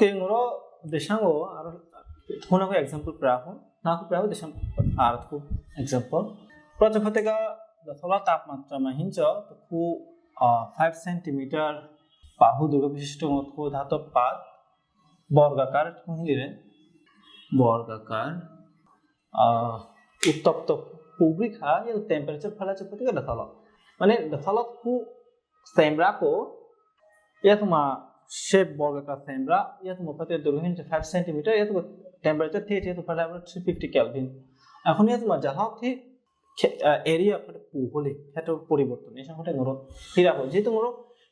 ꯉꯣꯔꯣ ꯗꯦꯁꯥꯡꯒꯣ আর হোনা কো example প্রাহ না কো প্রাহ দেশাং আর কো example প্রজখতেগা দথলা তাপমাত্রা মাহিঞ্চ তো কু 5 সেন্টিমিটার বাহু দুর্গ বিশিষ্ট মতকো ধাতব পাত বর্গাকার কুহিলিরে বর্গাকার উত্তপ্ত পুবরিখা ইয়া টেম্পারেচার ফালাচে প্রতিকে দথলা মানে দথলা কু সেমরাকো ইয়া তোমা shape বর্গাকার আমরা ইয়াতো মুখাতে দৈর্ঘ্য ইঞ্চি 5 সেমি ইয়াতো টেম্পারেচার থে যেহেতু ফলে আমরা 350 ক্যালভিন এখন ইয়াতো মা যা থে এরিয়া ফলে পুহলে ক্ষেত্র পরিবর্তন, এই সংখ্যাটা ধরো, হিরা হল যেহেতু মোর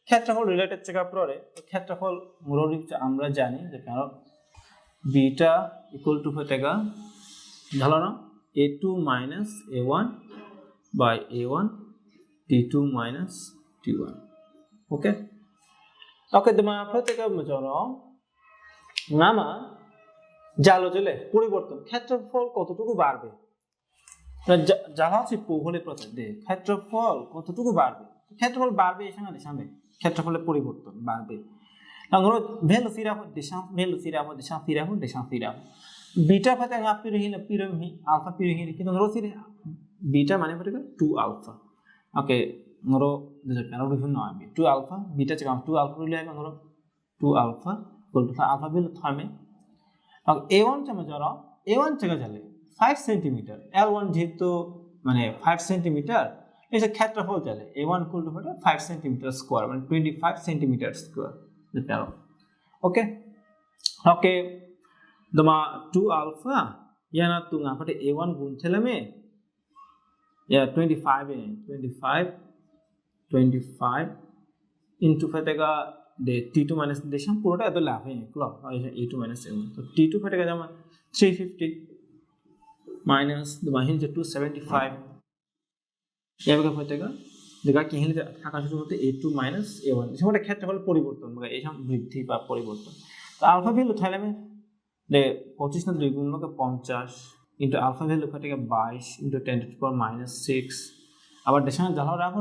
ক্ষেত্রফল রিলেটেড চেক আপ রে ক্ষেত্রফল মোর আমরা জানি যে কারণ বিটা ইকুয়াল টু ফেটেগা ঢালানো a two minus a one by a one t two minus t one okay Oke, তোমার প্রত্যেক জন নামা জালো জলে পরিবর্তন ক্ষেত্রফল কতটুকু বাড়বে? হচ্ছে হলে প্রত্যেক ক্ষেত্রফল কতটুকু বাড়বে? ক্ষেত্রফল বাড়বে এই সঙ্গে সামনে ক্ষেত্রফলের পরিবর্তন বাড়বে। আমরা ভেলো ফিরা হো দিশা ভেলো ফিরা হো দিশা ফিরা হো দিশা ফিরা হো বিটা piruhi alpha piruhin কিন্তু sire বিটা মানে পাতে 2 alpha oke ধরো প্যারাল বিভিন্ন আমি two alpha beta check two alpha relay আমি ধরো টু আলফা বলতে আলফা বিল থামে এ। ওয়ান চামচ ধরো এ ওয়ান চেক চালে ফাইভ সেন্টিমিটার এল ওয়ান যেহেতু মানে ফাইভ সেন্টিমিটার এসে ক্ষেত্রফল চালে এ ওয়ান কুল টু ফাইভ সেন্টিমিটার স্কোয়ার মানে টোয়েন্টি ফাইভ সেন্টিমিটার স্কোয়ার প্যারো ওকে ওকে তোমা টু আলফা ইয়া না তুঙা ফটে এ ওয়ান গুণ ঠেলে মেয়ে ইয়া টোয়েন্টি ফাইভ এ টোয়েন্টি ফাইভ 25 into 5 থেকে দে t2 মাইনাস দেশাম পুরোটা এত লাভে ক্লক a2 মাইনাস a1 তো t2 5 থেকে যেমন 350 minus দমাহিন যে 275 এভাবে হয়ে থেকে দেখা কি হিলে থাকা শুরু হতে a2 minus a1 সময়টা ক্ষেত্রফল পরিবর্তন মানে এই সব বৃদ্ধি বা পরিবর্তন তো আলফা ভ্যালু তাহলে আমি দে 25 না 2 গুণ লোকে 50 ইনটু আলফা ভ্যালু হয়ে থেকে 22 ইনটু 10 টু পাওয়ার -6 আবার দেশাম জ্বালাও রাখো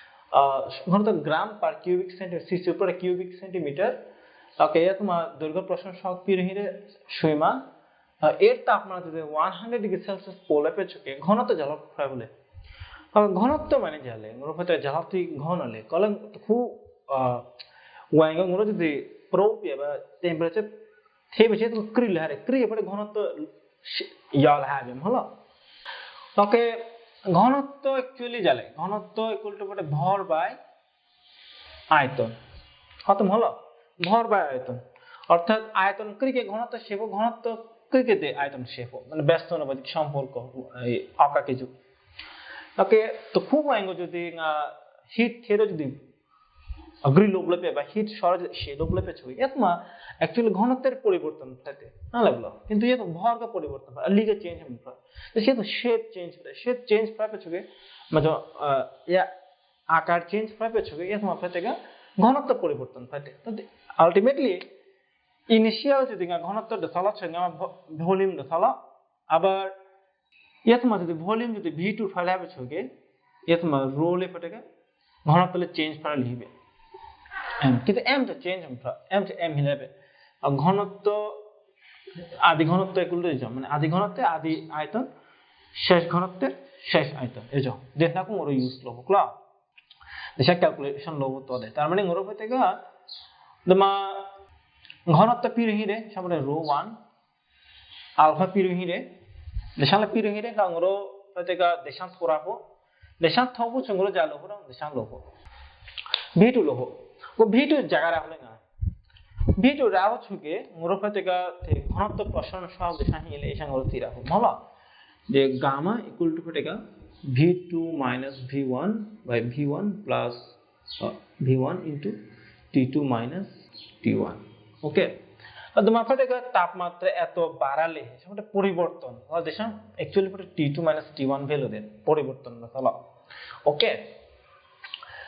ঘনত্ব গ্রাম পার কিউবিক সেন্টিমিটার উপরে কিউবিক সেন্টিমিটার ওকে এ তোমার দৈর্ঘ্য প্রশ্ন সুইমা এর তাপমাত্রা যদি ওয়ান হান্ড্রেড ডিগ্রি সেলসিয়াস পোলে পেছকে ঘনত্ব বলে। ঘনত্ব মানে মুরফতে জ্বালাতে ঘন হলে। কলে খুব ওয়াইঙ্গ মুরো যদি প্রোপিয়া বা টেম্পারেচার থেবে সে ক্রিল হারে ক্রিয়ে পরে ঘনত্ব ইয়াল হবে ভালো ওকে ঘনত্ব অ্যাকচুয়ালি জালে। ঘনত্ব ইকুয়াল টু ভর বাই আয়তন। খতম হলো? ভর বাই আয়তন। অর্থাৎ আয়তন ক্রিকে ঘনত্ব শেপ ঘনত্ব ক্রিকেতে আয়তন শেপ মানে ব্যস্ত অনুপাতিক সম্পর্ক, এই আঁকা কিছু ওকে, তো খুব অ্যাঙ্গ যদি হিট থেরো যদি අග්‍රි ලෝබලපය বা হিট সরজ সে লোবলেপে ছবি এতমা অ্যাকচুয়ালি ঘনত্বের পরিবর্তন থাকে, না লাগল? কিন্তু এত তো ভরকে পরিবর্তন হয় লিগে চেঞ্জ হয় তো সে তো শেপ চেঞ্জ হয় শেপ চেঞ্জ প্রাপে ছবি মানে ইয়া, আকার চেঞ্জ প্রাপে ছবি এতমা ফেতেগা ঘনত্ব পরিবর্তন থাকে। তো আলটিমেটলি ইনিশিয়াল যদি ঘনত্ব দশালা আমার ভলিউম দশালা আবার ইয়াতমা যদি ভলিউম যদি ভি টু ফাইলে হবে ছগে ইয়াতমা রোলে ফেটেগা ঘনত্বলে চেঞ্জ ফাইলে লিখবে। এম কিন্তু এম তো চেঞ্জ এম তো এম হিলাবে ঘনত্ব, আদি ঘনত্ব এগুলো মানে আদি ঘনত্বে আদি আয়তন, শেষ ঘনত্বের শেষ আয়তন। এই যে যেটাকে মোর ইউজ লব, ক্লা। দেশা ক্যালকুলেশন লব তো দে তার মানে মোর হইতে গা দমা ঘনত্ব পিরহিরে, সামনে রো 1 আলফা পিরহিরে দেশালা পিরহিরে গাংরো হইতে গা দেশান থোরাবো দেশান থবো চঙ্গলো জালো হরং দেশান লব। ভি2 লব। ও ভি2 জায়গা টু ফটেকা v2 minus v1 by v1 plus v1 into t2 minus t1 okay তোমার ফটেকা তাপমাত্রা এত বাড়ালে পরিবর্তন দেশাম actually t two minus t one value দেন পরিবর্তন না okay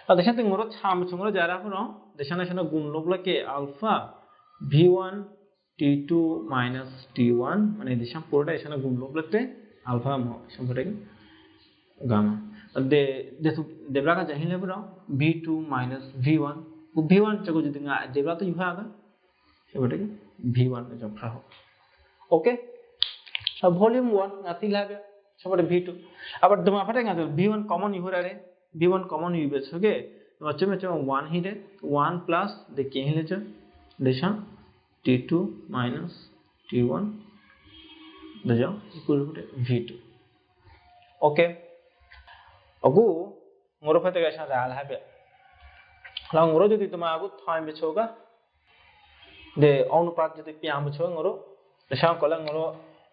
Adesso tengo cham chungro jara horo. Adesso ne sono gumlo blake alpha v1 t2 minus t1 মানে এদেশাম পুরোটা এখানে গুণলো বলতে আলফা সম্পর্কে গামা দে দেখো দেবরা কা জাহিলে বড় v2 minus v1 ও v1 চকো যদি দেবরা তো ইভা আগা সেটা কি v1 এর হোক ওকে ভলিউম 1 নাতি লাগে ভি টু আবার তোমার ফাটে না v1 কমন ইহরারে v1 কমন ইবে ছগে তোমার চমে চমে 1 হিরে 1 প্লাস দেখে হিলে চ দেশা t2 minus t1 déjà equal to v2 okay agu ngoro phate ga sha dal habe la ngoro যদি তোমার আগু থাই বেছোগা de অনুপাত যদি পিয়াম বেছো ngoro দেশাম কলা ngoro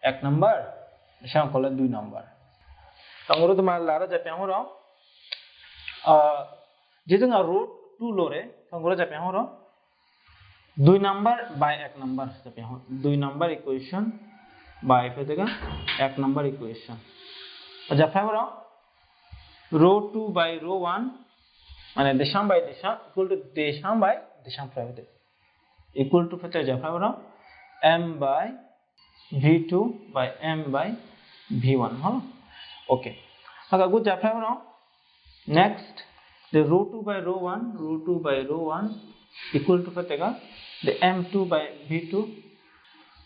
এক নাম্বার দেশাম কলা দুই নাম্বার তোমার লারা যা পিয়াম র আ যেহেতু না রুট টু লোরে ngoro যা পিয়াম দুই নাম্বার বাই এক নাম্বার যা পিয়াম দুই নাম্বার ইকুয়েশন বাই ফেতেগা এক নাম্বার ইকুয়েশন যা পিয়াম র rho 2 by rho 1 মানে দেশাম বাই দেশাম, equal to দেশাম বাই দেশাম প্রাইভেট equal to ফেতে যা ফাইবার m by v2 by m by v1 হলো? ওকে আগে গু যা ফাইবার Next, the rho 2 by rho 1, rho 2 by rho 1 equal to कटेगा the m2 by v2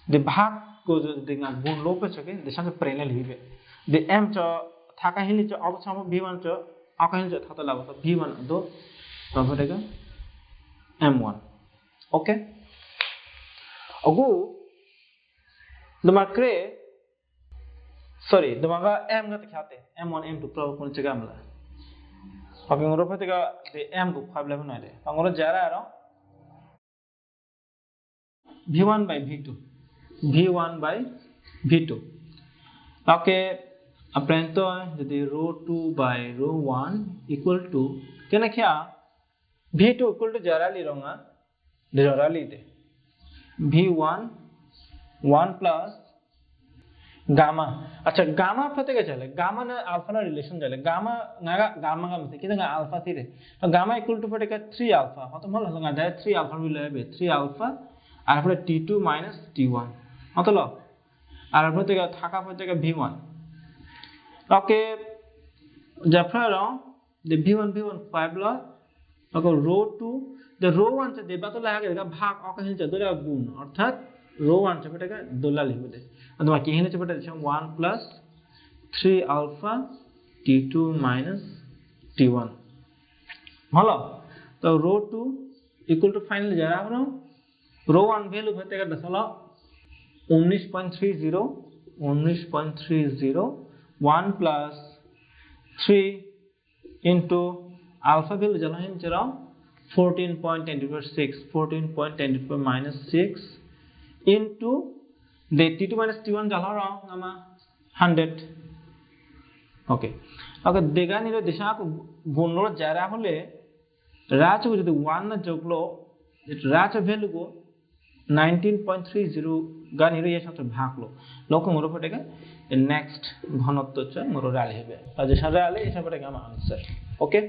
the भाग को जो देखना गुण लो पे छके दिशा से प्रेनल हिबे the m छ थाका हिले छ अब छ v1 छ आका हिले छ थाता लागो छ v1 दो। तो तब बटेगा m1 ओके अगो दमाक्रे सॉरी दमागा m गत तो ख्याते m1 m2 प्रभाव कोन छ गामला। Pakinguro pati ka de M ko five eleven na de. Pakinguro jara aro V1 by V2. V1 by V2. Okay. આપણે તો যদি rho two by rho one equal to কেন খেয়া ভি টু ইকুয়াল টু জরালি রঙা জরালিতে v one one plus gamma. আচ্ছা gamma alpha থেকে চলে গামা না আলফা না রিলেশন চলে গামা নাগা গামা গামা থেকে কিন্তু আলফা থেকে তো গামা ইকুয়াল টু ফটে থ্রি আলফা হতো মনে হলো গা থ্রি আলফা মিলে হবে থ্রি আলফা আর ফলে t two minus t one হতো ল। আর ফলে থেকে থাকা ফলে থেকে ভি ওয়ান ওকে জাফরা রং দে v one v one five ল। ওকে রো টু দে রো ওয়ান চা দেবা তো লাগে ভাগ অকে হিলছে দুটা গুণ। অর্থাৎ রো ওয়ান চা ফটে দোলা লিখবে। অথবা কি হিনে বেটা দিছে 1 plus 3 alpha t2 minus t1 হলো তো रो 2 ইকুয়াল টু ফাইনাল যারা আমরা रो 1 ভ্যালু হতে গেলে হলো 19.30 19.30 1 plus 3 into alpha value jala hin chara 14.10 to the power 6 14.10 to the power minus 6 into the t2 minus t1 jala wrong nama 100 ওকে ওকে দেখা নিল দেশা গুণর যারা হলে রাচ যদি ওয়ান না যোগলো রাচ ভ্যালু গো 19.30 गा নির এর সাথে ভাগলো লক্ষ্য মোর ফটেকে। নেক্সট ঘনত্ব হচ্ছে মোর রালি হবে আর যে এসে পড়ে আমার আনসার ওকে